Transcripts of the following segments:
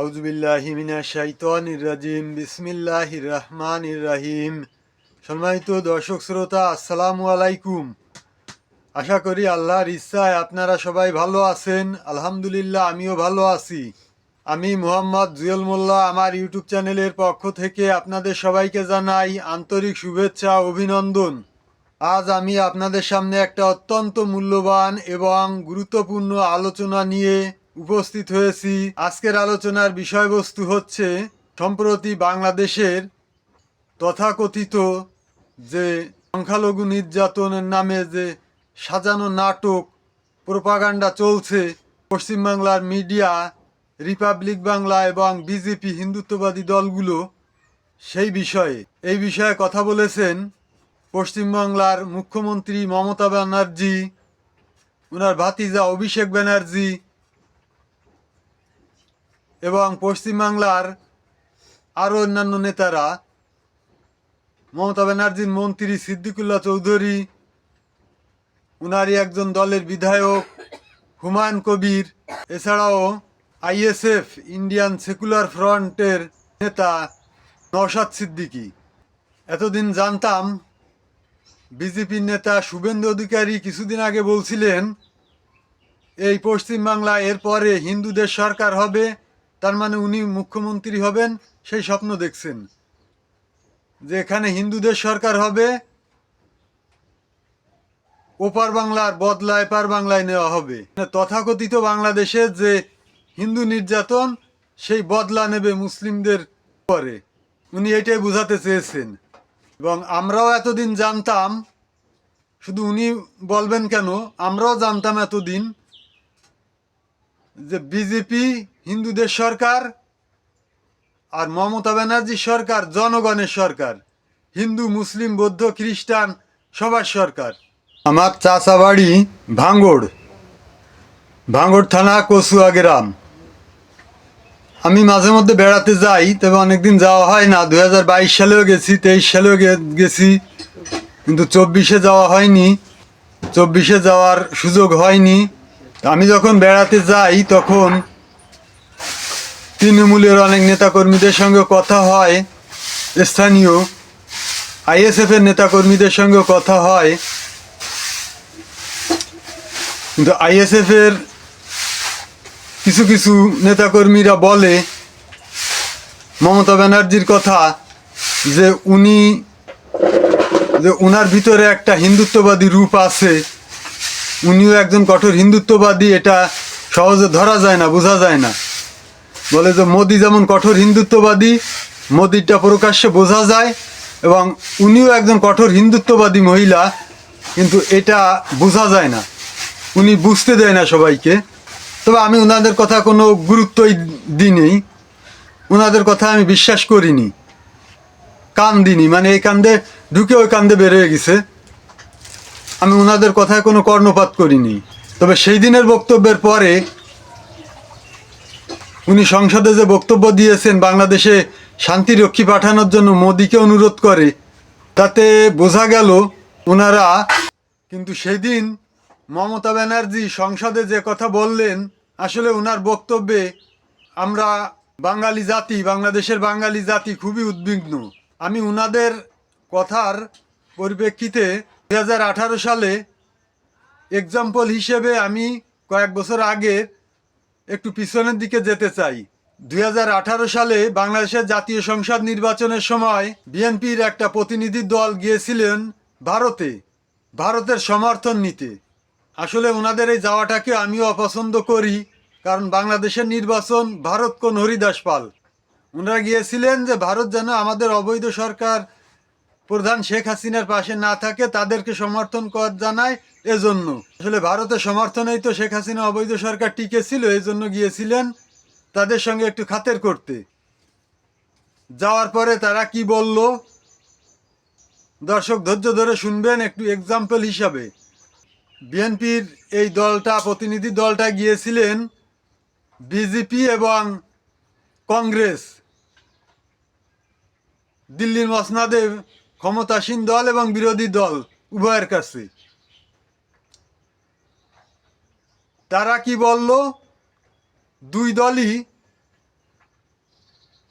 আউজবিল্লাহি মিনা শাইতানির রাজিম, বিসমিল্লাহির রহমানির রাহিম। সম্মানিত দর্শক শ্রোতা, আসসালামু আলাইকুম। আশা করি আল্লাহর ইচ্ছায় আপনারা সবাই ভালো আছেন। আলহামদুলিল্লাহ, আমিও ভালো আছি। আমি মোহাম্মদ জুয়েল মোল্লা, আমার ইউটিউব চ্যানেলের পক্ষ থেকে আপনাদের সবাইকে জানাই আন্তরিক শুভেচ্ছা, অভিনন্দন। আজ আমি আপনাদের সামনে একটা অত্যন্ত মূল্যবান এবং গুরুত্বপূর্ণ আলোচনা নিয়ে উপস্থিত হয়েছি। আজকের আলোচনার বিষয়বস্তু হচ্ছে সম্প্রতি বাংলাদেশের তথাকথিত যে সংখ্যালঘু নির্যাতনের নামে যে সাজানো নাটক, প্রোপাগান্ডা চলছে, পশ্চিমবাংলার মিডিয়া, রিপাবলিক বাংলা এবং বিজেপি হিন্দুত্ববাদী দলগুলো সেই বিষয়ে। এই বিষয়ে কথা বলেছেন পশ্চিমবাংলার মুখ্যমন্ত্রী মমতা ব্যানার্জি ওনার ভাতিজা অভিষেক ব্যানার্জি এবং পশ্চিমবাংলার আরও অন্যান্য নেতারা, মমতা ব্যানার্জির মন্ত্রী সিদ্দিকুল্লাহ চৌধুরী, উনারই একজন দলের বিধায়ক, হুমায়ুন কবির, এছাড়াও আইএসএফ, ইন্ডিয়ান সেকুলার ফ্রন্টের নেতা নওশাদ সিদ্দিকী। এতদিন জানতাম বিজেপির নেতা শুভেন্দু অধিকারী কিছুদিন আগে বলছিলেন, এই পশ্চিমবাংলা এরপরে হিন্দুদের সরকার হবে তার মানে উনি মুখ্যমন্ত্রী হবেন, সেই স্বপ্ন দেখছেন। যে এখানে হিন্দুদের সরকার হবে, ওপার বাংলার বদলা এপার বাংলায় নেওয়া হবে। মানে তথাকথিত বাংলাদেশের যে হিন্দু নির্যাতন, সেই বদলা নেবে মুসলিমদের পরে। উনি এটাই বোঝাতে চেয়েছেন। এবং আমরাও এতদিন জানতাম, শুধু উনি বলবেন কেন, আমরাও জানতাম এতদিন যে বিজেপি হিন্দুদের সরকার আর মমতা ব্যানার্জি সরকার, জনগণের সরকার, হিন্দু, মুসলিম, বৌদ্ধ, খ্রিস্টান, সবার সরকার। আমার চাচা বাড়ি ভাঙ্গড় ভাঙ্গড় থানা কসুয়া গ্রাম। আমি মাঝে মধ্যে বেড়াতে যাই, তবে অনেকদিন যাওয়া হয় না। দু হাজার বাইশ সালেও গেছি, তেইশ সালেও গেছি, কিন্তু চব্বিশে যাওয়া হয়নি। চব্বিশে যাওয়ার সুযোগ হয়নি। আমি যখন বেড়াতে যাই, তখন তৃণমূলের অনেক নেতাকর্মীদের সঙ্গে কথা হয়। স্থানীয় আইএসএফের নেতাকর্মীদের সঙ্গে কথা হয়। কিন্তু আইএসএফের কিছু কিছু নেতাকর্মীরা বলে, মমতা ব্যানার্জির কথা যে উনি, যে উনার ভিতরে একটা হিন্দুত্ববাদী রূপ আছে। উনিও একজন কঠোর হিন্দুত্ববাদী, এটা সহজে ধরা যায় না, বোঝা যায় না। বলে যে মোদি যেমন কঠোর হিন্দুত্ববাদী মোদিটা প্রকাশ্যে বোঝা যায় এবং উনিও একজন কঠোর হিন্দুত্ববাদী মহিলা, কিন্তু এটা বোঝা যায় না। উনি বুঝতে দেয় না সবাইকে। তবে আমি ওনাদের কথা কোনো গুরুত্বই দিইনি ওনাদের কথা আমি বিশ্বাস করিনি। কান দিনি মানে এই কান্দে ঢুকে ওই কান্দে বেরিয়ে গেছে। আমি ওনাদের কথায় কোনো কর্ণপাত করিনি। তবে সেই দিনের বক্তব্যের পরে উনি সংসদে যে বক্তব্য দিয়েছেন, বাংলাদেশে শান্তি রক্ষী পাঠানোর জন্য মোদিকে অনুরোধ করে, তাতে বোঝা গেল ওনারা কিন্তু সেদিন মমতা ব্যানার্জি সংসদে যে কথা বললেন, আসলে ওনার বক্তব্যে আমরা বাঙালি জাতি, বাংলাদেশের বাঙালি জাতি খুবই উদ্বিগ্ন। আমি ওনাদের কথার পরিপ্রেক্ষিতে দু হাজার আঠারো সালে এক্সাম্পল হিসেবে আমি কয়েক বছর আগে একটু পিছনের দিকে যেতে চাই। দু হাজার আঠারো সালে বাংলাদেশের জাতীয় সংসদ নির্বাচনের সময় বিএনপির একটা প্রতিনিধি দল গিয়েছিলেন ভারতে। ভারতের সমর্থন নিতে। আসলে ওনাদের এই যাওয়াটাকে আমিও অপছন্দ করি, কারণ বাংলাদেশের নির্বাচন ভারত কোন হরিদাস পাল। ওনারা গিয়েছিলেন যে ভারত যেন আমাদের অবৈধ সরকার প্রধান শেখ হাসিনার পাশে না থাকে, তাদেরকে সমর্থন কর জানায় এজন্য। আসলে ভারতের সমর্থনেই তো শেখ হাসিনা অবৈধ সরকার টিকে ছিল এই জন্য গিয়েছিলেন তাদের সঙ্গে একটু খাতের করতে। যাওয়ার পরে তারা কি বলল? দর্শক, ধৈর্য ধরে শুনবেন একটু এক্সাম্পল হিসাবে। বিএনপির এই দলটা, প্রতিনিধি দলটা গিয়েছিলেন বিজেপি এবং কংগ্রেস। দিল্লির মসনাদে ক্ষমতাসীন দল এবং বিরোধী দল উভয়ের কাছে। তারা কি বলল? দুই দলই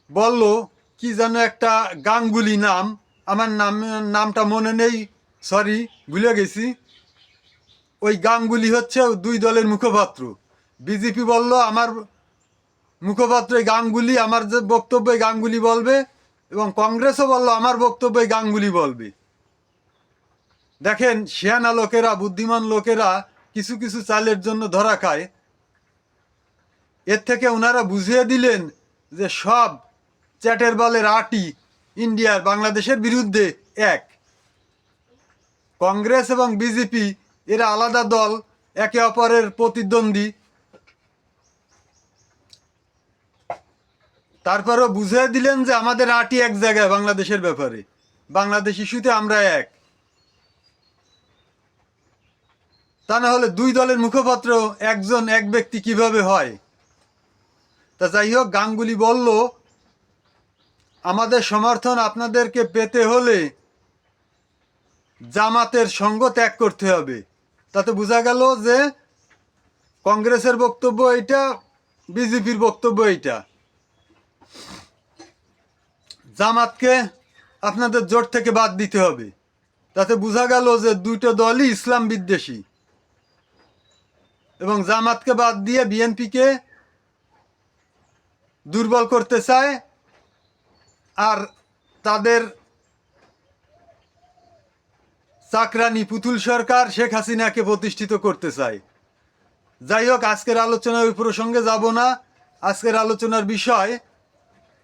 বলল, কি যেন একটা গাঙ্গুলি নাম। আমার নাম, নামটা মনে নেই সরি ভুলে গেছি। ওই গাঙ্গুলি হচ্ছে দুই দলের মুখপাত্র। বিজেপি বলল, আমার মুখপাত্র গাঙ্গুলি, আমার যে বক্তব্য গাঙ্গুলি বলবে এবং কংগ্রেসও বলল, আমার বক্তব্যে গাঙ্গুলি বলবে। দেখেন, শিয়ানা লোকেরা, বুদ্ধিমান লোকেরা কিছু কিছু চালের জন্য ধরা খায়। এর থেকে ওনারা বুঝিয়ে দিলেন যে সব চ্যাটের বলের আটি ইন্ডিয়ার বাংলাদেশের বিরুদ্ধে এক। কংগ্রেস এবং বিজেপি, এরা আলাদা দল, একে অপরের প্রতিদ্বন্দ্বী। তারপরও বুঝিয়ে দিলেন যে আমাদের আটি এক জায়গায় বাংলাদেশের ব্যাপারে। বাংলাদেশ ইস্যুতে আমরা এক। তা না হলে দুই দলের মুখপাত্র একজন এক ব্যক্তি কীভাবে হয়? তা যাই হোক, গাঙ্গুলি বলল, আমাদের সমর্থন আপনাদেরকে পেতে হলে জামাতের সঙ্গ ত্যাগ করতে হবে। তাতে বোঝা গেল যে কংগ্রেসের বক্তব্য এইটা, বিজেপির বক্তব্য এইটা। জামাতকে আপনাদের জোট থেকে বাদ দিতে হবে। তাতে বোঝা গেল যে দুটো দলই ইসলাম বিদ্বেষী। এবং জামাতকে বাদ দিয়ে বিএনপিকে দুর্বল করতে চায় আর তাদের চাকরানি পুতুল সরকার শেখ হাসিনাকে প্রতিষ্ঠিত করতে চায়। যাই হোক, আজকের আলোচনা ওই প্রসঙ্গে যাব না। আজকের আলোচনার বিষয়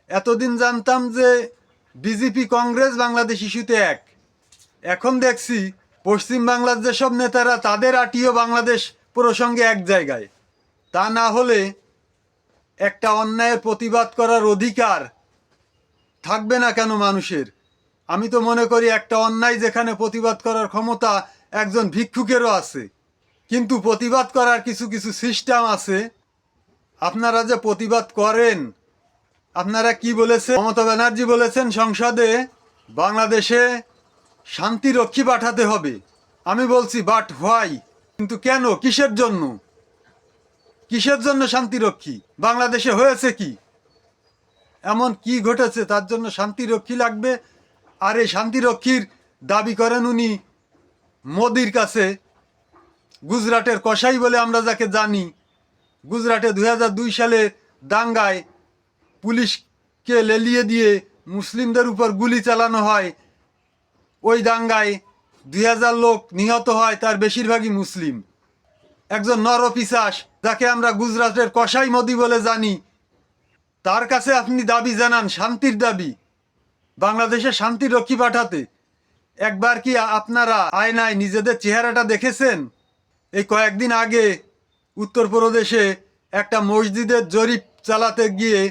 এতদিন জানতাম যে বিজেপি, কংগ্রেস, বাংলাদেশ ইস্যুতে এক। এখন দেখছি পশ্চিম বাংলার যেসব নেতারা, তাদের আটিও বাংলাদেশ প্রসঙ্গে এক জায়গায়। তা না হলে একটা অন্যায়ের প্রতিবাদ করার অধিকার থাকবে না কেন মানুষের? আমি তো মনে করি একটা অন্যায় যেখানে প্রতিবাদ করার ক্ষমতা একজন ভিক্ষুকেরও আছে। কিন্তু প্রতিবাদ করার কিছু কিছু সিস্টেম আছে। আপনারা যে প্রতিবাদ করেন আপনারা কি বলেছেন? মমতা ব্যানার্জি বলেছেন সংসদে বাংলাদেশে শান্তি রক্ষী পাঠাতে হবে। আমি বলছি বাট হোয়াই কিন্তু কেন? কিসের জন্য? কিসের জন্য শান্তিরক্ষী বাংলাদেশে হয়েছে কি? এমন কি ঘটেছে? তার জন্য শান্তিরক্ষী লাগবে? আর এই শান্তিরক্ষীর দাবি করেন উনি মোদির কাছে। গুজরাটের কসাই বলে আমরা যাকে জানি। গুজরাটে দু হাজার দুই সালে দাঙ্গায় পুলিশকে লেলিয়ে দিয়ে মুসলিমদের উপর গুলি চালানো হয়। ওই দাঙ্গায় দুই হাজার লোক নিহত হয়, তার বেশিরভাগই মুসলিম। একজন নরপিসাস যাকে আমরা গুজরাটের কসাই মোদি বলে জানি। তার কাছে আপনি দাবি জানান, শান্তির দাবি। বাংলাদেশে শান্তি রক্ষী পাঠাতে। একবার কি আপনারা আয়নায় নিজেদের চেহারাটা দেখেছেন? এই কয়েকদিন আগে উত্তরপ্রদেশে একটা মসজিদের জরিপ চালাতে গিয়ে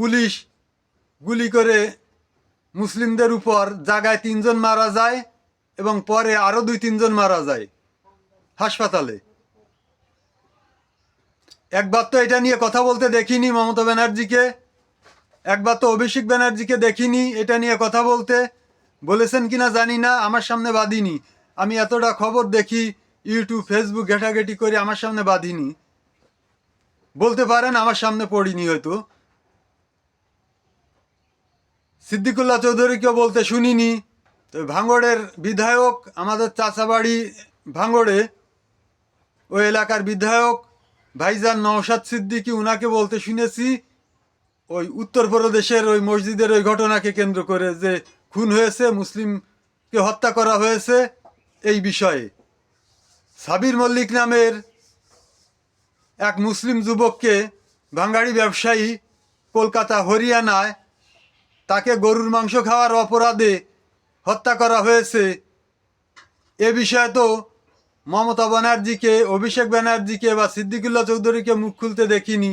পুলিশ গুলি করে মুসলিমদের উপর জায়গায় তিনজন মারা যায় এবং পরে আরও দুই, তিনজন মারা যায় হাসপাতালে। একবার তো এটা নিয়ে কথা বলতে দেখিনি মমতা ব্যানার্জিকে। একবার তো অভিষেক ব্যানার্জিকে দেখিনি, এটা নিয়ে কথা বলতে। বলেছেন কিনা জানি না, আমার সামনে বাঁধিনি। আমি এতটা খবর দেখি, ইউটিউব, ফেসবুক ঘেটাঘেটি করে আমার সামনে বাঁধিনি। বলতে পারেন আমার সামনে পড়িনি হয়তো। সিদ্দিকুল্লাহ চৌধুরীকে বলতে শুনিনি। তো ভাঙড়ের বিধায়ক, আমাদের চাচাবাড়ি ভাঙড়ে ওই এলাকার বিধায়ক, ভাইজান নওশাদ সিদ্দিকি, উনাকে বলতে শুনেছি, ওই উত্তরপ্রদেশের ওই মসজিদের ওই ঘটনাকে কেন্দ্র করে যে খুন হয়েছে, মুসলিমকে হত্যা করা হয়েছে, এই বিষয়ে। সাবির মল্লিক নামের এক মুসলিম যুবককে বাঙালি ব্যবসায়ী কলকাতা হরিয়ানায় তাকে গরুর মাংস খাওয়ার অপরাধে হত্যা করা হয়েছে। এ বিষয়ে তো মমতা ব্যানার্জিকে, অভিষেক ব্যানার্জিকে বা সিদ্দিকুল্লাহ চৌধুরীকে মুখ খুলতে দেখিনি,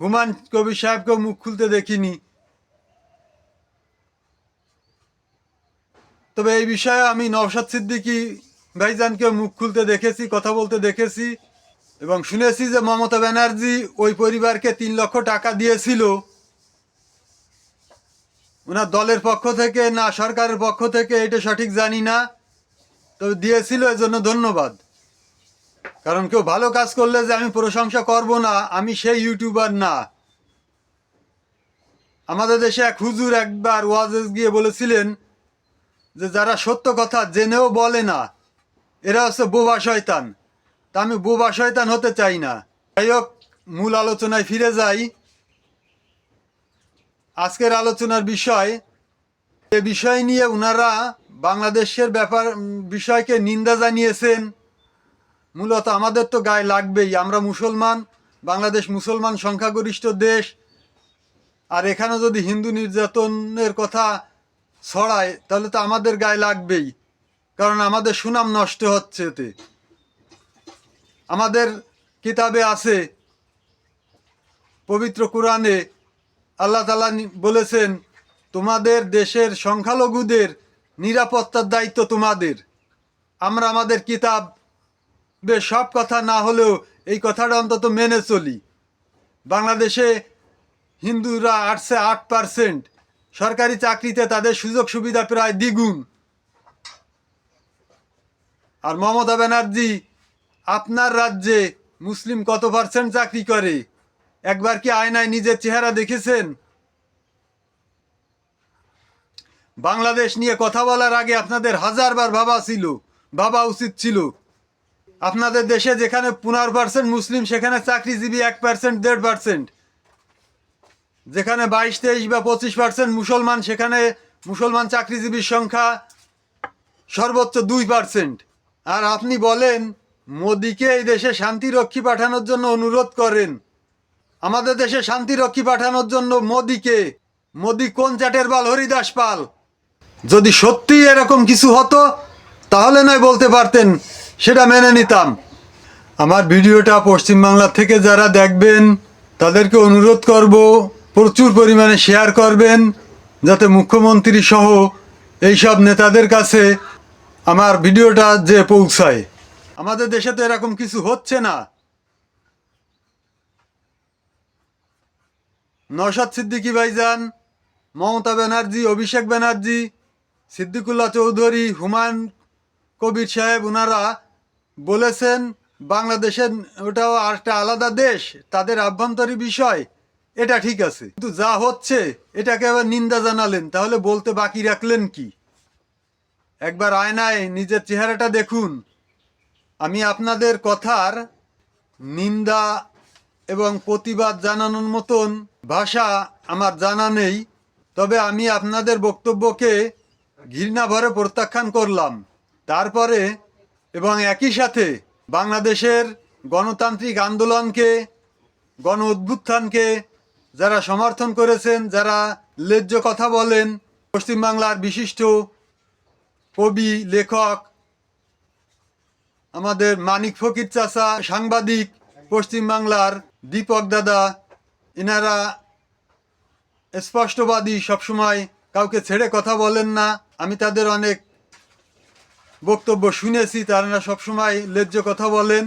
হুমায়ুন কবির সাহেবকেও মুখ খুলতে দেখিনি। তবে এই বিষয়ে আমি নওশাদ সিদ্দিকি ভাইজানকে মুখ খুলতে দেখেছি, কথা বলতে দেখেছি এবং শুনেছি যে মমতা ব্যানার্জি ওই পরিবারকে তিন লক্ষ টাকা দিয়েছিল। ওনার দলের পক্ষ থেকে না সরকারের পক্ষ থেকে, এটা সঠিক জানি না। তবে দিয়েছিল, এজন্য ধন্যবাদ। কারণ কেউ ভালো কাজ করলে যে আমি প্রশংসা করব না, আমি সেই ইউটিউবার না। আমাদের দেশে এক হুজুর একবার ওয়াজেস গিয়ে বলেছিলেন যে, যারা সত্য কথা জেনেও বলে না, এরা হচ্ছে বোবা শয়তান। তা আমি বোবা শয়তান হতে চাই না। যাই হোক, মূল আলোচনায় ফিরে যাই। আজকের আলোচনার বিষয়, এ বিষয় নিয়ে ওনারা বাংলাদেশের ব্যাপার বিষয়কে নিন্দা জানিয়েছেন। মূলত আমাদের তো গায়ে লাগবেই, আমরা মুসলমান, বাংলাদেশ মুসলমান সংখ্যাগরিষ্ঠ দেশ। আর এখানে যদি হিন্দু নির্যাতনের কথা ছড়ায়, তাহলে তো আমাদের গায়ে লাগবেই, কারণ আমাদের সুনাম নষ্ট হচ্ছে এতে। আমাদের কিতাবে আছে, পবিত্র কোরআনে আল্লাহ তালা বলেছেন, তোমাদের দেশের সংখ্যালঘুদের নিরাপত্তার দায়িত্ব তোমাদের। আমরা আমাদের কিতাব সব কথা না হলেও এই কথাটা অন্তত মেনে চলি। বাংলাদেশে হিন্দুরা আটশে আট পার্সেন্ট সরকারি চাকরিতে তাদের সুযোগ সুবিধা প্রায় দ্বিগুণ। আর মমতা ব্যানার্জি, আপনার রাজ্যে মুসলিম কত পার্সেন্ট চাকরি করে? একবার কি আয়নায় নিজের চেহারা দেখেছেন? বাংলাদেশ নিয়ে কথা বলার আগে আপনাদের হাজারবার ভাবা ছিল, ভাবা উচিত ছিল। আপনাদের দেশে যেখানে পনেরো পার্সেন্ট মুসলিম, সেখানে চাকরিজীবী এক পার্সেন্ট দেড় পার্সেন্ট যেখানে বাইশ, তেইশ বা পঁচিশ পার্সেন্ট মুসলমান, সেখানে মুসলমান চাকরিজীবীর সংখ্যা সর্বোচ্চ দুই পার্সেন্ট আর আপনি বলেন, মোদিকে এই দেশে শান্তিরক্ষী পাঠানোর জন্য অনুরোধ করেন। আমাদের দেশে শান্তিরক্ষী পাঠানোর জন্য মোদিকে, মোদি কোন চাটের বাল? হরিদাস পাল। যদি সত্যি এরকম কিছু হতো, তাহলে নয় বলতে পারতেন, সেটা মেনে নিতাম। আমার ভিডিওটা পশ্চিমবাংলা থেকে যারা দেখবেন, তাদেরকে অনুরোধ করব, প্রচুর পরিমাণে শেয়ার করবেন, যাতে মুখ্যমন্ত্রী সহ এইসব নেতাদের কাছে আমার ভিডিওটা যে পৌঁছায়। আমাদের দেশে তো এরকম কিছু হচ্ছে না। নওশাদ সিদ্দিকী ভাইজান, মমতা ব্যানার্জি, অভিষেক ব্যানার্জি, সিদ্দিকুল্লাহ চৌধুরী, হুমায়ুন কবির সাহেব ওনারা বলেছেন, বাংলাদেশের ওটাও একটা আলাদা দেশ, তাদের আভ্যন্তরীণ বিষয়, এটা ঠিক আছে। কিন্তু যা হচ্ছে, এটাকে আবার নিন্দা জানালেন, তাহলে বলতে বাকি রাখলেন কি? একবার আয়নায় নিজের চেহারাটা দেখুন। আমি আপনাদের কথার নিন্দা এবং প্রতিবাদ জানানোর মতন ভাষা আমার জানা নেই। তবে আমি আপনাদের বক্তব্যকে ঘৃণাভরে প্রত্যাখ্যান করলাম। তারপরে এবং একই সাথে বাংলাদেশের গণতান্ত্রিক আন্দোলনকে, গণ অভ্যুত্থানকে যারা সমর্থন করেছেন, যারা লেজ্জ কথা বলেন, পশ্চিমবাংলার বিশিষ্ট কবি, লেখক, আমাদের মানিক ফকির চাচা, সাংবাদিক, পশ্চিমবাংলার দীপক দাদা এনারা স্পষ্টবাদী, সবসময় কাউকে ছেড়ে কথা বলেন না। আমি তাদের অনেক বক্তব্য শুনেছি, তারা সবসময় লেজ্জ কথা বলেন।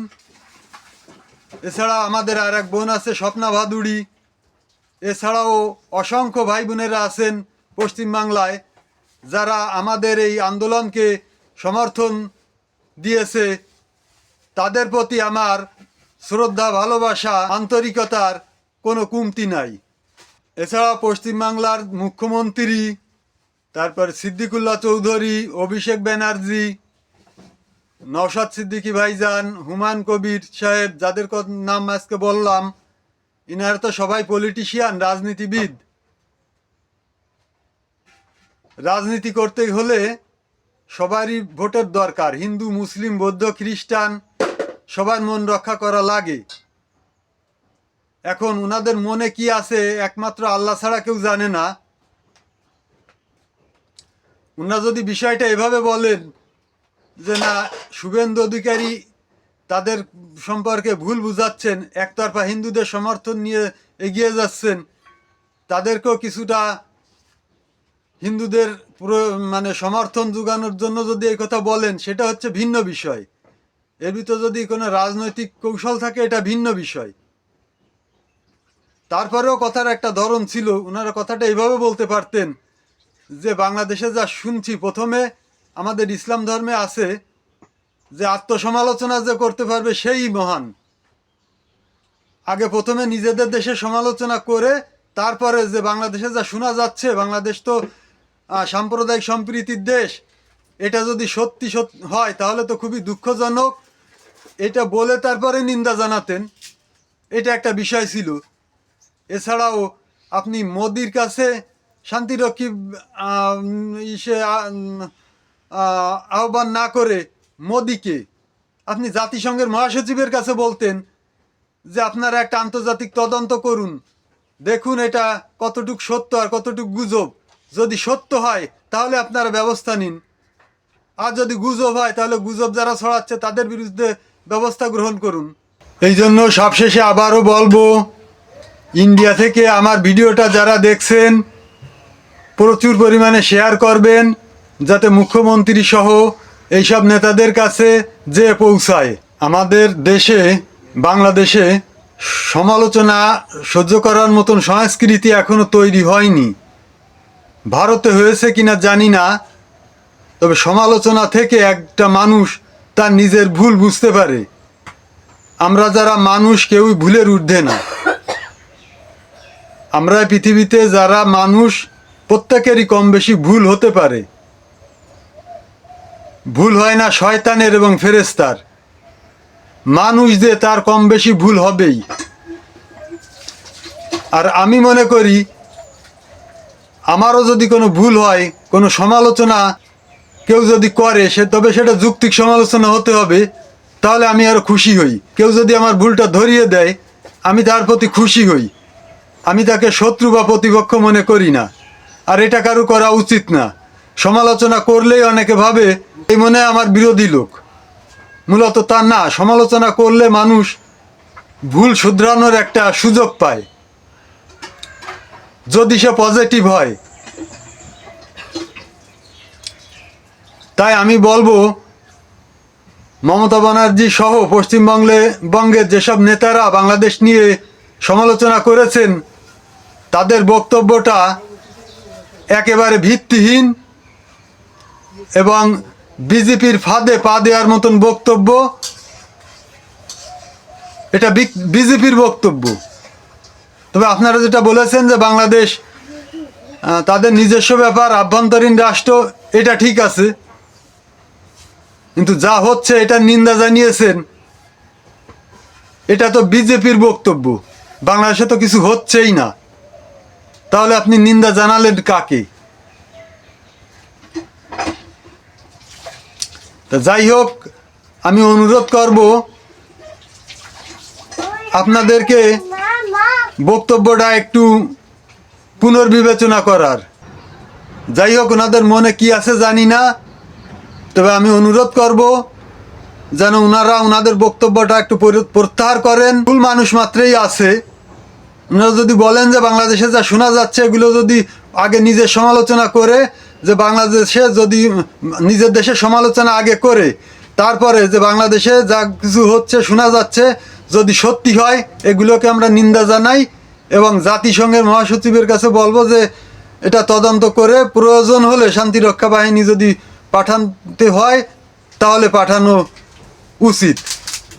এছাড়া আমাদের আর এক বোন আছে, স্বপ্না ভাদুড়ি। এছাড়াও অসংখ্য ভাই বোনেরা আছেন পশ্চিমবাংলায়, যারা আমাদের এই আন্দোলনকে সমর্থন দিয়েছে। তাদের প্রতি আমার শ্রদ্ধা, ভালোবাসা, আন্তরিকতার কোনো কমতি নাই। এছাড়া পশ্চিমবাংলার মুখ্যমন্ত্রী, তারপর সিদ্দিকুল্লাহ চৌধুরী, অভিষেক ব্যানার্জি, নওশাদ সিদ্দিকী ভাইজান, হুমায়ুন কবির সাহেব, যাদের নাম আজকে বললাম, ইনারা তো সবাই পলিটিশিয়ান রাজনীতিবিদ। রাজনীতি করতে হলে সবারই ভোটের দরকার। হিন্দু, মুসলিম, বৌদ্ধ, খ্রিস্টান সবার মন রক্ষা করা লাগে। এখন ওনাদের মনে কি আছে একমাত্র আল্লাহ ছাড়া কেউ জানে না। ওনারা যদি বিষয়টা এভাবে বলেন যে না, শুভেন্দু অধিকারী তাদের সম্পর্কে ভুল বুঝাচ্ছেন, একতরফা হিন্দুদের সমর্থন নিয়ে এগিয়ে যাচ্ছেন, তাদেরকেও কিছুটা হিন্দুদের মানে সমর্থন যোগানোর জন্য যদি এই কথা বলেন, সেটা হচ্ছে ভিন্ন বিষয়। এর ভিতর যদি কোনো রাজনৈতিক কৌশল থাকে, এটা ভিন্ন বিষয়। তারপরেও কথার একটা ধরন ছিল ওনারা কথাটা এইভাবে বলতে পারতেন যে, বাংলাদেশে যা শুনছি, প্রথমে আমাদের ইসলাম ধর্মে আছে যে, আত্মসমালোচনা যে করতে পারবে, সেই মহান। আগে প্রথমে নিজেদের দেশে সমালোচনা করে, তারপরে যে, বাংলাদেশে যা শোনা যাচ্ছে, বাংলাদেশ তো সাম্প্রদায়িক সম্প্রীতির দেশ এটা যদি সত্যি সত্যি হয় তাহলে তো খুবই দুঃখজনক। এটা বলে তারপরে নিন্দা জানাতেন। এটা একটা বিষয় ছিল। এছাড়াও আপনি মোদির কাছে শান্তিরক্ষী আহ, আহ্বান না করে মোদিকে আপনি জাতিসংঘের মহাসচিবের কাছে বলতেন যে আপনারা একটা আন্তর্জাতিক তদন্ত করুন। দেখুন এটা কতটুক সত্য আর কতটুক গুজব। যদি সত্য হয় তাহলে আপনারা ব্যবস্থা নিন। আর যদি গুজব হয়, তাহলে গুজব যারা ছড়াচ্ছে, তাদের বিরুদ্ধে ব্যবস্থা গ্রহণ করুন। এই জন্য সবশেষে আবারও বলব, ইন্ডিয়া থেকে আমার ভিডিওটা যারা দেখছেন, প্রচুর পরিমাণে শেয়ার করবেন, যাতে মুখ্যমন্ত্রী সহ এইসব নেতাদের কাছে যে পৌঁছায়। আমাদের দেশে, বাংলাদেশে সমালোচনা সহ্য করার মতন সংস্কৃতি এখনও তৈরি হয়নি। ভারতে হয়েছে কিনা জানি না তবে সমালোচনা থেকে একটা মানুষ তার নিজের ভুল বুঝতে পারে। আমরা যারা মানুষ কেউই ভুলের ঊর্ধ্বে না। আমরা পৃথিবীতে যারা মানুষ, প্রত্যেকেরই কম বেশি ভুল হতে পারে। ভুল হয় না শয়তানের এবং ফেরেস্তার মানুষ যে তার কম বেশি ভুল হবেই। আর আমি মনে করি, আমারও যদি কোনো ভুল হয়, কোনো সমালোচনা কেউ যদি করে, সে তবে সেটা যুক্তিক সমালোচনা হতে হবে, তাহলে আমি আরও খুশি হই। কেউ যদি আমার ভুলটা ধরিয়ে দেয়, আমি তার প্রতি খুশি হই। আমি তাকে শত্রু বা প্রতিপক্ষ মনে করি না। আর এটা কারও করা উচিত না। সমালোচনা করলেই অনেকে ভাবে, এই মনে আমার বিরোধী লোক। মূলত তা না, সমালোচনা করলে মানুষ ভুল শুধরানোর একটা সুযোগ পায়। যদি সে পজিটিভ হয় তাই আমি বলব, মমতা ব্যানার্জি সহ পশ্চিমবঙ্গে বঙ্গের যেসব নেতারা বাংলাদেশ নিয়ে সমালোচনা করেছেন, তাদের বক্তব্যটা একেবারে ভিত্তিহীন এবং বিজেপির ফাঁদে পা দেওয়ার মতন বক্তব্য, এটা বিজেপির বক্তব্য। তবে আপনারা যেটা বলেছেন যে বাংলাদেশ তাদের নিজস্ব ব্যাপার, আভ্যন্তরীণ রাষ্ট্র, এটা ঠিক আছে। কিন্তু যা হচ্ছে, এটা নিন্দা জানিয়েছেন। এটা তো বিজেপির বক্তব্য। বাংলাদেশে তো কিছু হচ্ছেই না। তাহলে আপনি নিন্দা জানালেন কাকে? তা যাই হোক, আমি অনুরোধ করব, আপনাদেরকে বক্তব্যটা একটু পুনর্বিবেচনা করার। যাই হোক, ওনাদের মনে কি আছে জানি না। তবে আমি অনুরোধ করব যেন ওনারা ওনাদের বক্তব্যটা একটু প্রত্যাহার করেন। ভুল মানুষ মাত্রেই আছে। ওনারা যদি বলেন যে বাংলাদেশে যা শোনা যাচ্ছে, এগুলো যদি আগে নিজের সমালোচনা করে, যে বাংলাদেশে যদি নিজের দেশের সমালোচনা আগে করে, তারপরে যে বাংলাদেশে যা কিছু হচ্ছে, শোনা যাচ্ছে, যদি সত্যি হয়, এগুলোকে আমরা নিন্দা জানাই এবং জাতিসংঘের মহাসচিবের কাছে বলব যে এটা তদন্ত করে প্রয়োজন হলে শান্তিরক্ষা বাহিনী যদি পাঠাতে হয়, তাহলে পাঠানো উচিত।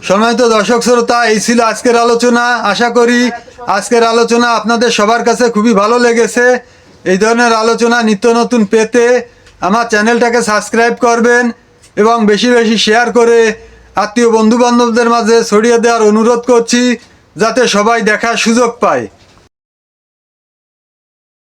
সম্মানিত দর্শক শ্রোতা, এই ছিল আজকের আলোচনা। আশা করি আজকের আলোচনা আপনাদের সবার কাছে খুবই ভালো লেগেছে। এই ধরনের আলোচনা নিত্য নতুন পেতে আমার চ্যানেলটাকে সাবস্ক্রাইব করবেন এবং বেশি বেশি শেয়ার করে আত্মীয় বন্ধু বান্ধবদের মাঝে ছড়িয়ে দেওয়ার অনুরোধ করছি, যাতে সবাই দেখার সুযোগ পায়।